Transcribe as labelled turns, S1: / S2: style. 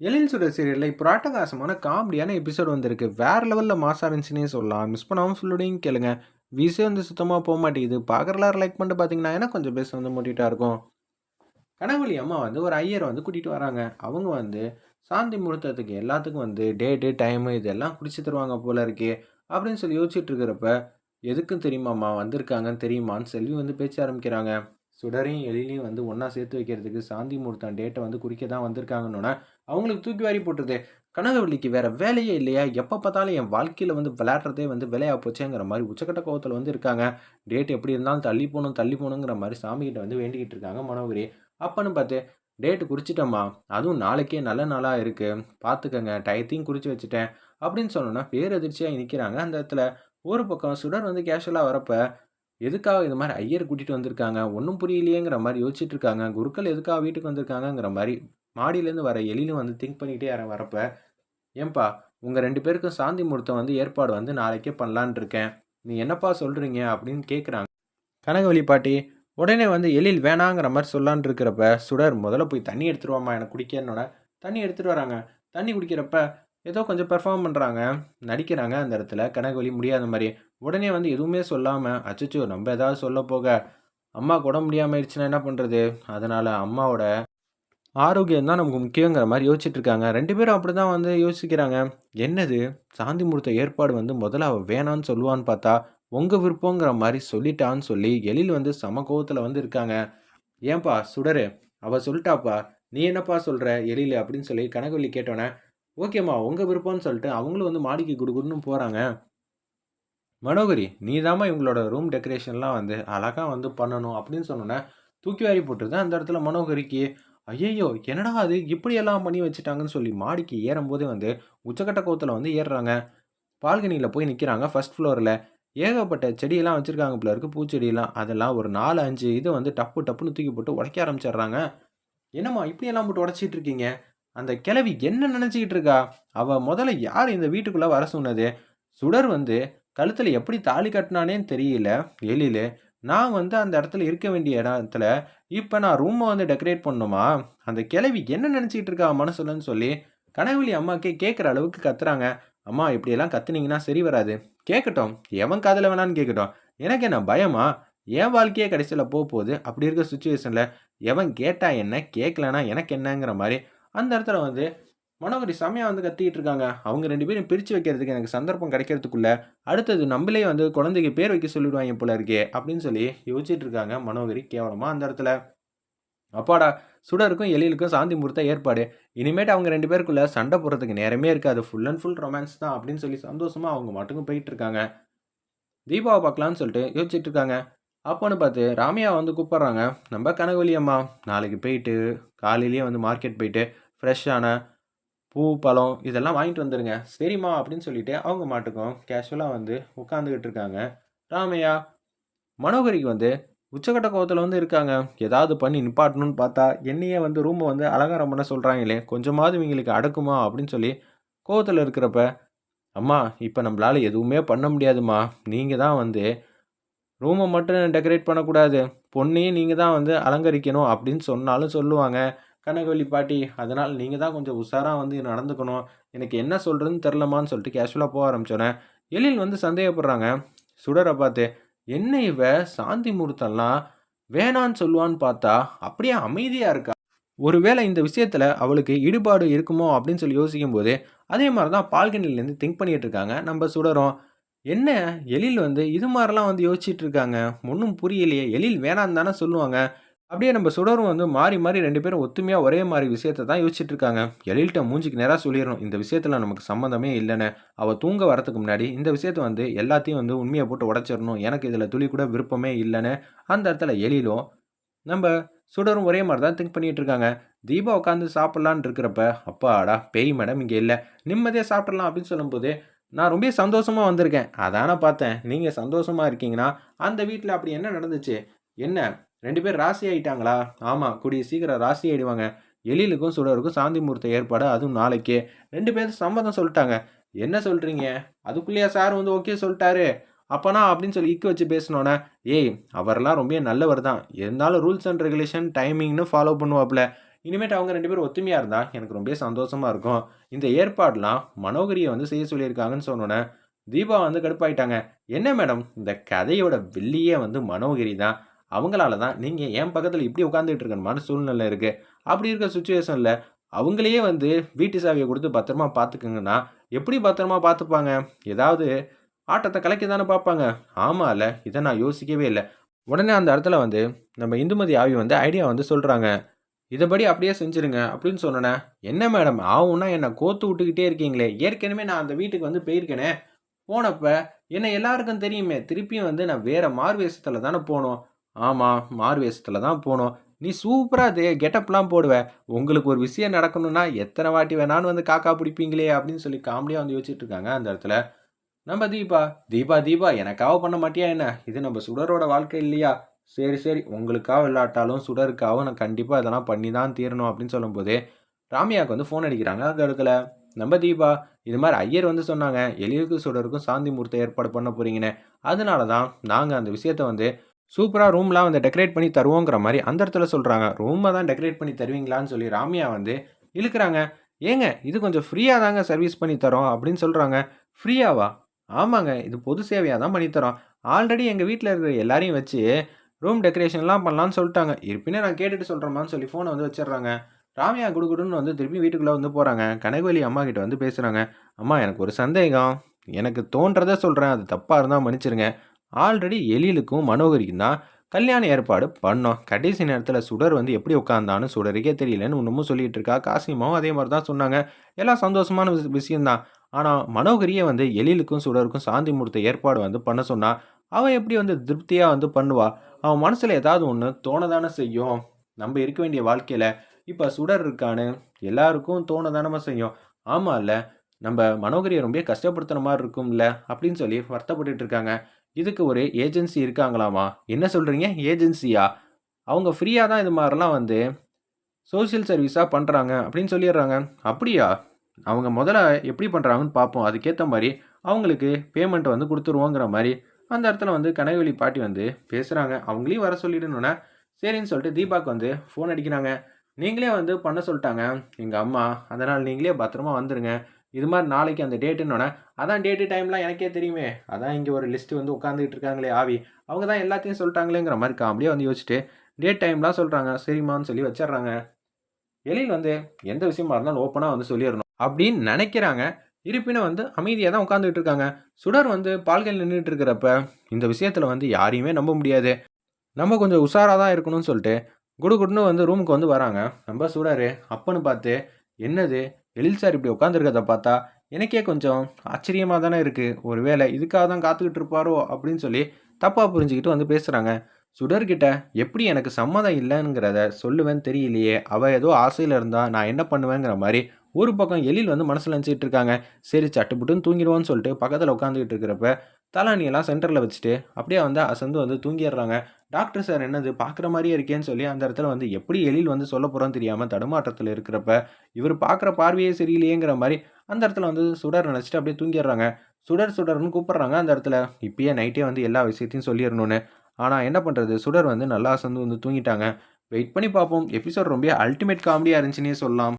S1: எழில் சுடர் சீரியலில் இப்போ ஆட்டகாசமான காமெடியான எபிசோட் வந்திருக்கு. வேற லெவலில் மாசா இருந்துச்சுன்னே சொல்லலாம். மிஸ் பண்ணாமல் ஃபுல்லோடையும் கேளுங்க. விசே வந்து சுத்தமாக போக மாட்டேங்குது. பார்க்குறலாம் லைக் பண்ணிட்டு பார்த்தீங்கன்னா ஏன்னா கொஞ்சம் பேச வந்து மூட்டிகிட்டா இருக்கும்? கனவழி அம்மா வந்து ஒரு ஐயரை வந்து கூட்டிகிட்டு வராங்க. அவங்க வந்து சாந்தி முகூர்த்தத்துக்கு எல்லாத்துக்கும் வந்து டேட்டு டைமு இதெல்லாம் குடிச்சு தருவாங்க போல இருக்கே அப்படின்னு சொல்லி யோசிச்சுட்டு இருக்கிறப்ப எதுக்கும் தெரியுமாம்மா வந்திருக்காங்கன்னு தெரியுமான்னு செல்வி வந்து பேச்ச ஆரம்பிக்கிறாங்க. சுடரையும் எழிலையும் வந்து ஒன்றா சேர்த்து வைக்கிறதுக்கு சாந்தி முகூர்த்தம் டேட்டை வந்து குறிக்க தான் வந்திருக்காங்கன்னொன்னே அவங்களுக்கு தூக்கி வாரி போட்டுருது. கனகவள்ளிக்கு வேற வேலையே இல்லையா? எப்போ பார்த்தாலும் என் வாழ்க்கையில் வந்து விளையாடுறதே வந்து விளையா போச்சேங்கிற மாதிரி உச்சக்கட்ட கோவத்தில் வந்து இருக்காங்க. டேட் எப்படி இருந்தாலும் தள்ளி போகணும் தள்ளி போகணுங்கிற மாதிரி சாமிகிட்ட வந்து வேண்டிக்கிட்டு இருக்காங்க மனோகரி. அப்பன்னு பார்த்து டேட்டு குறிச்சிட்டம்மா. அதுவும் நாளைக்கே நல்ல நாளாக இருக்குது பார்த்துக்கங்க. டயத்தையும் குறித்து வச்சுட்டேன். அப்படின்னு சொன்னோன்னா பேரதிர்ச்சியாக நிற்கிறாங்க அந்த இடத்துல ஒரு பக்கம் சுடர் வந்து கேஷுவலாக வரப்போ எதுக்காக இது மாதிரி ஐயர் கூட்டிகிட்டு வந்திருக்காங்க? ஒன்றும் புரியலையேங்கிற மாதிரி யோசிச்சுட்டு இருக்காங்க. குருக்கள் எதுக்காக வீட்டுக்கு வந்திருக்காங்கங்கிற மாதிரி மாடியிலேருந்து வர எழிலும் வந்து திங்க் பண்ணிக்கிட்டே யார வரப்ப ஏன்பா உங்கள் ரெண்டு பேருக்கும் சாந்தி முகூர்த்தம் வந்து ஏற்பாடு வந்து நாளைக்கே பண்ணலான் இருக்கேன் நீ என்னப்பா சொல்கிறீங்க அப்படின்னு கேட்குறாங்க கனகவழி பாட்டி உடனே வந்து எழில் வேணாங்கிற மாதிரி சொல்லான் இருக்கிறப்ப சுடர் முதல்ல போய் தண்ணி எடுத்துருவாம்மா எனக்கு குடிக்கணுன்னொட தண்ணி எடுத்துகிட்டு வராங்க. தண்ணி குடிக்கிறப்ப ஏதோ கொஞ்சம் பெர்ஃபார்ம் பண்ணுறாங்க நடிக்கிறாங்க அந்த இடத்துல. கனகவழி முடியாத மாதிரி. உடனே வந்து எதுவுமே சொல்லாமல் அச்சச்சோ நம்ம ஏதாவது சொல்ல போக. அம்மா கூட முடியாமல் ஆயிடுச்சுன்னா என்ன பண்ணுறது அதனால் அம்மாவோட ஆரோக்கியம் தான் நமக்கு முக்கியங்கிற மாதிரி யோசிச்சுட்டு இருக்காங்க ரெண்டு பேரும் அப்படி தான் வந்து யோசிக்கிறாங்க. என்னது? சாந்தி முகூர்த்த ஏற்பாடு வந்து முதல்ல அவள் வேணான்னு சொல்லுவான்னு பார்த்தா உங்கள் விருப்பங்கிற மாதிரி சொல்லிட்டான்னு சொல்லி எழில் வந்து சம கோவத்தில் வந்து இருக்காங்க. ஏன்பா சுடரு? அவள் சொல்லிட்டாப்பா. நீ என்னப்பா சொல்கிற எழில் அப்படின்னு சொல்லி கனகவல்லி கேட்டோன்னே ஓகேம்மா உங்கள் விருப்பம்னு சொல்லிட்டு அவங்களும் வந்து மாடிக்கு குடுகுடுன்னு போகிறாங்க மனோகரி நீ தாம்மா இவங்களோட ரூம் டெக்கரேஷன்லாம் வந்து அழகாக வந்து பண்ணணும். அப்படின்னு சொன்னோன்னே தூக்கி வாரி போட்டுருந்தேன் அந்த இடத்துல மனோகரிக்கு ஐயையோ என்னடா அது? இப்படியெல்லாம் பண்ணி வச்சுட்டாங்கன்னு சொல்லி மாடிக்கு ஏறும்போதே வந்து உச்சக்கட்ட கோத்தில் வந்து ஏறுறாங்க. பால்கனியில் போய் நிற்கிறாங்க ஃபர்ஸ்ட் ஃப்ளோரில் ஏகப்பட்ட செடியெல்லாம் வச்சுருக்காங்க போல இருக்குது பூச்செடியெல்லாம். அதெல்லாம் ஒரு நாலு அஞ்சு இது வந்து டப்பு டப்புன்னு தூக்கி போட்டு உடைக்க ஆரம்பிச்சிடுறாங்க. என்னம்மா இப்படியெல்லாம் போட்டு உடச்சிட்டு இருக்கீங்க? அந்த கிழவி என்ன நினச்சிக்கிட்டு இருக்கா? அவள் முதல்ல யார் இந்த வீட்டுக்குள்ளே வர சொன்னது? சுடர் வந்து கழுத்தில் எப்படி தாலி கட்டினானேன்னு தெரியல. எழில் நான் வந்து அந்த இடத்துல இருக்க வேண்டிய இடத்துல இப்போ நான் ரூமை வந்து டெக்கரேட் பண்ணணுமா? அந்த கிழவி என்ன நினச்சிக்கிட்டு இருக்கா? மனசுலன்னு சொல்லி கனகவழி அம்மாக்கே கேட்குற அளவுக்கு கத்துறாங்க. அம்மா இப்படியெல்லாம் கத்துனீங்கன்னா சரி வராது. கேட்கட்டும் எவன் காதில் வேணான்னு கேட்கட்டும் எனக்கு என்ன பயமா? என் வாழ்க்கையே கடைசியில் போக போகுது அப்படி இருக்க சுச்சுவேஷனில் எவன் கேட்டா என்ன? கேட்கலனா எனக்கு என்னங்கிற மாதிரி அந்த இடத்துல வந்து மனோகரி செம்மையாக வந்து கத்திக்கிட்டு இருக்காங்க. அவங்க ரெண்டு பேரும் பிரித்து வைக்கிறதுக்கு எனக்கு சந்தர்ப்பம் கிடைக்கிறதுக்குள்ள அடுத்தது நம்மளே வந்து குழந்தைக்கு பேர் வைக்க சொல்லிடுவாங்க போல இருக்கே அப்படின்னு சொல்லி யோசிச்சுட்டு இருக்காங்க மனோகரி கேவலமாக அந்த இடத்துல. அப்பாடா சுடருக்கும் எழிலுக்கும் சாந்தி முகூர்த்த ஏற்பாடு. இனிமேட்டு அவங்க ரெண்டு பேருக்குள்ள சண்டை போடுறதுக்கு நேரமே இருக்காது. ஃபுல் அண்ட் ஃபுல் ரொமான்ஸ் தான் அப்படின்னு சொல்லி சந்தோஷமாக அவங்க மட்டுக்கும் போயிட்டு இருக்காங்க. தீபாவை பார்க்கலான்னு சொல்லிட்டு யோசிச்சுட்டு இருக்காங்க. அப்போன்னு பார்த்து ராமையா வந்து கூப்பிட்றாங்க. நம்ம கனகவலி அம்மா நாளைக்கு போயிட்டு காலையிலேயே வந்து மார்க்கெட் போயிட்டு ஃப்ரெஷ்ஷான பூ பழம் இதெல்லாம் வாங்கிட்டு வந்துடுங்க சரிம்மா அப்படின்னு சொல்லிட்டு அவங்க மாட்டுக்கும் கேஷுவலாக வந்து உட்காந்துக்கிட்டு இருக்காங்க. ராமையா மனோகரிக்கு வந்து உச்சக்கட்ட கோவத்தில் வந்து இருக்காங்க. ஏதாவது பண்ணி நிப்பாட்டணும்னு பார்த்தா என்னையே வந்து ரூமை வந்து அலங்காரம் பண்ண சொல்கிறாங்களே கொஞ்சமாவது இவங்களுக்கு அடக்குமா அப்படின்னு சொல்லி கோவத்தில் இருக்கிறப்ப அம்மா இப்போ நம்மளால் எதுவுமே பண்ண முடியாதுமா நீங்கள் தான் வந்து ரூமை மட்டும் டெக்கரேட் பண்ணக்கூடாது. பொண்ணையும் நீங்கள் தான் வந்து அலங்கரிக்கணும் அப்படின்னு சொன்னாலும் சொல்லுவாங்க. கனகவல்லி பாட்டி அதனால் நீங்கள் தான் கொஞ்சம் உஷாராக வந்து நடந்துக்கணும். எனக்கு என்ன சொல்கிறதுன்னு தெரிலமான்னு சொல்லிட்டு கேஷுவலாக போக ஆரம்பிச்சோன்னே எழில் வந்து சந்தேகப்படுறாங்க. சுடரை பார்த்து என்ன இவ? சாந்தி முகூர்த்தம்லாம் வேணான்னு சொல்லுவான்னு பார்த்தா அப்படியே அமைதியாக இருக்கா? ஒருவேளை இந்த விஷயத்தில் அவளுக்கு ஈடுபாடு இருக்குமோ? அப்படின்னு சொல்லி யோசிக்கும் போது அதே மாதிரி தான் பால்கனிலேருந்து திங்க் பண்ணிகிட்டு இருக்காங்க. நம்ம சுடரும் என்ன? எழில் வந்து இது மாதிரிலாம் வந்து யோசிச்சுட்டு இருக்காங்க. ஒன்றும் புரியலையே. எழில் வேணான்னு தானே சொல்லுவாங்க. அப்படியே நம்ம சுடரும் வந்து மாறி மாறி ரெண்டு பேரும் ஒத்துமையாக ஒரே மாதிரி விஷயத்தை தான் யோசிச்சுட்டு இருக்காங்க. எழில்கிட்ட மூஞ்சிக்கு நேராக சொல்லிடணும். இந்த விஷயத்தில் நமக்கு சம்மந்தமே இல்லைன்னு. அவள் தூங்க வரதுக்கு முன்னாடி இந்த விஷயத்தை வந்து எல்லாத்தையும் வந்து உண்மையை போட்டு உடச்சிடணும். எனக்கு இதில் துளி கூட விருப்பமே இல்லைன்னு அந்த இடத்துல எழிலும் நம்ம சுடரும் ஒரே மாதிரி தான் திங்க் பண்ணிகிட்டு இருக்காங்க. தீபா உட்காந்து சாப்பிட்லான்னு இருக்கிறப்ப அப்பாடா பேய் மேடம் இங்கே இல்லை. நிம்மதியாக சாப்பிட்றலாம் அப்படின்னு சொல்லும்போது நான் ரொம்ப சந்தோஷமாக வந்திருக்கேன். அதானே பார்த்தேன். நீங்கள் சந்தோஷமாக இருக்கீங்கன்னா அந்த வீட்டில் அப்படி என்ன நடந்துச்சு? என்ன ரெண்டு பேர் ராசி ஆயிட்டாங்களா? ஆமாம் கூடிய சீக்கிரம் ராசி ஆயிடுவாங்க. எழிலுக்கும் சுடருக்கும் சாந்தி முகூர்த்த ஏற்பாடு அதுவும் நாளைக்கே. ரெண்டு பேரும் சம்மதம் சொல்லிட்டாங்க. என்ன சொல்கிறீங்க அதுக்குள்ளேயே சார் வந்து ஓகே சொல்லிட்டாரு. அப்போனா? அப்படின்னு சொல்லி இக்கு வச்சு பேசினோன்னே ஏய் அவரெல்லாம் ரொம்ப நல்லவர் தான். இருந்தாலும் ரூல்ஸ் அண்ட் ரெகுலேஷன் டைமிங்னு ஃபாலோ பண்ணுவாப்புல இனிமேட்டு அவங்க ரெண்டு பேரும் ஒத்துமையாக இருந்தால் எனக்கு ரொம்ப சந்தோஷமாக இருக்கும். இந்த ஏற்பாடுலாம் மனோகரியை வந்து செய்ய சொல்லியிருக்காங்கன்னு சொன்னோன்னே தீபா வந்து கடுப்பாயிட்டாங்க. என்ன மேடம்? இந்த கதையோட வெள்ளியே வந்து மனோகிரி தான். அவங்களால தான் நீங்கள் என் பக்கத்தில் இப்படி உட்காந்துட்டு இருக்கணுமான சூழ்நிலை இருக்குது அப்படி இருக்கிற சுச்சுவேஷனில் அவங்களையே வந்து வீட்டு சாவியை கொடுத்து பத்திரமா பார்த்துக்குங்கன்னா எப்படி பத்திரமா பார்த்துப்பாங்க? ஏதாவது ஆட்டத்தை கலைக்க தானே பார்ப்பாங்க? ஆமாம்ல இதை நான் யோசிக்கவே இல்லை. உடனே அந்த இடத்துல வந்து நம்ம இந்துமதி ஆவி வந்து ஐடியா வந்து சொல்கிறாங்க இதைப்படி அப்படியே செஞ்சுருங்க அப்படின்னு சொன்னேன் என்ன மேடம் ஆகும்னா என்னை கோத்து விட்டுக்கிட்டே இருக்கீங்களே. ஏற்கனவே நான் அந்த வீட்டுக்கு வந்து போயிருக்கேனே. போனப்போ என்னை எல்லாருக்கும் தெரியுமே. திருப்பியும் வந்து நான் வேறு மார்வேஷத்தில் தானே போனோம். ஆமாம் மார்வேஷத்தில் தான் போனோம். நீ சூப்பராக அது கெட்டப்லாம் போடுவ. உங்களுக்கு ஒரு விஷயம் நடக்கணும்னா எத்தனை வாட்டி வேணாலும் வந்து காக்கா பிடிப்பீங்களே அப்படின்னு சொல்லி காமெடியாக வந்து யோசிச்சுட்டு இருக்காங்க அந்த இடத்துல. நம்ம தீபா தீபா தீபா எனக்காக பண்ண மாட்டியா என்ன? இது நம்ம சுடரோட வாழ்க்கை இல்லையா? சரி சரி உங்களுக்காக இல்லாட்டாலும் சுடருக்காகவும் நான் கண்டிப்பாக இதெல்லாம் பண்ணி தான் தீரணும் அப்படின்னு சொல்லும்போது ராமியாவுக்கு வந்து ஃபோன் அடிக்கிறாங்க அந்த இடத்துல. நம்ம தீபா இது மாதிரி ஐயர் வந்து சொன்னாங்க எலியுக்கும் சுடருக்கும் சாந்தி முகூர்த்தம் ஏற்பாடு பண்ண போகிறீங்கன்னு அதனால தான் நாங்கள் அந்த விஷயத்த வந்து சூப்பராக ரூம்லாம் வந்து டெக்கரேட் பண்ணி தருவோங்கிற மாதிரி அந்த இடத்துல சொல்கிறாங்க ரூமை தான் டெக்கரேட் பண்ணி தருவீங்களான்னு சொல்லி ராமியா வந்து இழுக்கிறாங்க. ஏங்க இது கொஞ்சம் ஃப்ரீயாக தாங்க சர்வீஸ் பண்ணி தரோம் அப்படின்னு சொல்கிறாங்க ஃப்ரீயாவா? ஆமாங்க இது பொது சேவையாக தான் பண்ணித்தரோம் ஆல்ரெடி எங்கள் வீட்டில் இருக்கிற எல்லாரையும் வச்சு ரூம் டெக்கரேஷன்லாம் பண்ணலான்னு சொல்லிட்டாங்க. இருப்பினே நான் கேட்டுட்டு சொல்கிறேம்மான்னு சொல்லி ஃபோனை வந்து வச்சிடுறாங்க. ராமியா குடுகுடுன்னு வந்து திருப்பி வீட்டுக்குள்ளே வந்து போகிறாங்க கனகவலி அம்மா கிட்ட வந்து பேசுகிறாங்க அம்மா எனக்கு ஒரு சந்தேகம். எனக்கு தோன்றதை சொல்கிறேன் அது தப்பாக இருந்தால் மன்னிச்சிருங்க. ஆல்ரெடி எழிலுக்கும் மனோகரிக்கும் தான் கல்யாண ஏற்பாடு பண்ணோம். கடைசி நேரத்தில் சுடர் வந்து எப்படி உட்காந்தான்னு சுடருக்கே தெரியலன்னு இன்னமும் சொல்லிகிட்டு இருக்கா காசிமாவும் அதே மாதிரி தான் சொன்னாங்க. எல்லாம் சந்தோஷமான விஷ- விஷயம்தான் ஆனால் மனோகரியை வந்து எழிலுக்கும் சுடருக்கும் சாந்தி மூர்த்த ஏற்பாடு வந்து பண்ண சொன்னால் அவன் எப்படி வந்து திருப்தியாக வந்து பண்ணுவா? அவன் மனசில் ஏதாவது ஒன்று தோணதானே செய்யும். நம்ம இருக்க வேண்டிய வாழ்க்கையில் இப்போ சுடர் இருக்கான்னு எல்லாருக்கும் தோணதானமாக செய்யும். ஆமாம் இல்லை நம்ம மனோகரியை ரொம்ப கஷ்டப்படுத்துன மாதிரி இருக்கும்ல அப்படின்னு சொல்லி வருத்தப்பட்டுட்டு இருக்காங்க. இதுக்கு ஒரு ஏஜென்சி இருக்காங்களாமா? என்ன சொல்கிறீங்க ஏஜென்சியா? அவங்க ஃப்ரீயாக தான் இது மாதிரிலாம் வந்து சோஷியல் சர்வீஸாக பண்ணுறாங்க அப்படின்னு சொல்லிடுறாங்க. அப்படியா? அவங்க முதல்ல எப்படி பண்ணுறாங்கன்னு பார்ப்போம். அதுக்கேற்ற மாதிரி அவங்களுக்கு பேமெண்ட் வந்து கொடுத்துருவோங்கிற மாதிரி அந்த இடத்துல வந்து கனகவெளி பாட்டி வந்து பேசுகிறாங்க அவங்களையும் வர சொல்லிடணுன்னா சரின்னு சொல்லிட்டு தீபாவுக்கு வந்து ஃபோன் அடிக்கிறாங்க. நீங்களே வந்து பண்ண சொல்லிட்டாங்க. எங்கள் அம்மா அதனால் நீங்களே பத்திரமா வந்துடுங்க இது மாதிரி நாளைக்கு அந்த டேட்டுன்னொன்னே அதான் டேட்டு டைம்லாம் எனக்கே தெரியுமே. அதான் இங்கே ஒரு லிஸ்ட்டு வந்து உட்காந்துக்கிட்டு இருக்காங்களே ஆவி. அவங்க தான் எல்லாத்தையும் சொல்லிட்டாங்களேங்கிற மாதிரி காமெடியாக வந்து யோசிச்சுட்டு டேட் டைம்லாம் சொல்கிறாங்க சரிம்மான்னு சொல்லி வச்சிடுறாங்க. எழில் வந்து எந்த விஷயமா இருந்தாலும் ஓப்பனாக வந்து சொல்லிடணும் அப்படின்னு நினைக்கிறாங்க. இருப்பினும் வந்து அமைதியாக தான் உட்காந்துட்டு இருக்காங்க. சுடர் வந்து பால்கள் நின்றுட்டு இருக்கிறப்ப இந்த விஷயத்தில் வந்து யாரையுமே நம்ப முடியாது. நம்ம கொஞ்சம் உஷாராக தான் இருக்கணும்னு சொல்லிட்டு குடு குடுன்னு வந்து ரூமுக்கு வந்து வராங்க. நம்ம சுடர் அப்பன்னு பார்த்து என்னது? எழில் சார் இப்படி உட்காந்துருக்கத பார்த்தா எனக்கே கொஞ்சம் ஆச்சரியமாக தானே இருக்குது ஒருவேளை இதுக்காக தான் காத்துக்கிட்டு இருப்பாரோ அப்படின்னு சொல்லி தப்பாக புரிஞ்சுக்கிட்டு வந்து பேசுகிறாங்க சுடர்கிட்ட எப்படி எனக்கு சம்மதம் இல்லைங்கிறத சொல்லுவேன்னு தெரியலையே. அவள் ஏதோ ஆசையில் இருந்தால் நான் என்ன பண்ணுவேங்கிற மாதிரி ஒரு பக்கம் எழில் வந்து மனசில் நினச்சிட்டு இருக்காங்க. சரி சட்டுப்புட்டுன்னு தூங்கிடுவோன்னு சொல்லிட்டு பக்கத்தில் உட்காந்துக்கிட்டு இருக்கிறப்ப தலானியெல்லாம் சென்டரில் வச்சுட்டு அப்படியே வந்து அசந்து வந்து தூங்கிடுறாங்க. டாக்டர் சார் என்னது? பார்க்குற மாதிரியே இருக்கேன்னு சொல்லி அந்த இடத்துல வந்து எப்படி எழில் வந்து சொல்ல போகிறோன்னு தெரியாமல் தடுமாற்றத்தில் இருக்கிறப்ப இவர் பார்க்குற பார்வையே சரியில்லையேங்கிற மாதிரி அந்த இடத்துல வந்து சுடர் நினச்சிட்டு அப்படியே தூங்கிடுறாங்க. சுடர் சுடர்னு கூப்பிட்றாங்க அந்த இடத்துல. இப்பயே நைட்டே வந்து எல்லா விஷயத்தையும் சொல்லிடணும்னு. ஆனால் என்ன பண்ணுறது சுடர் வந்து நல்லா சந்து வந்து தூங்கிட்டாங்க. வெயிட் பண்ணி பார்ப்போம். எபிசோட் ரொம்ப அல்டிமேட் காமெடியாக இருந்துச்சுன்னே சொல்லலாம்.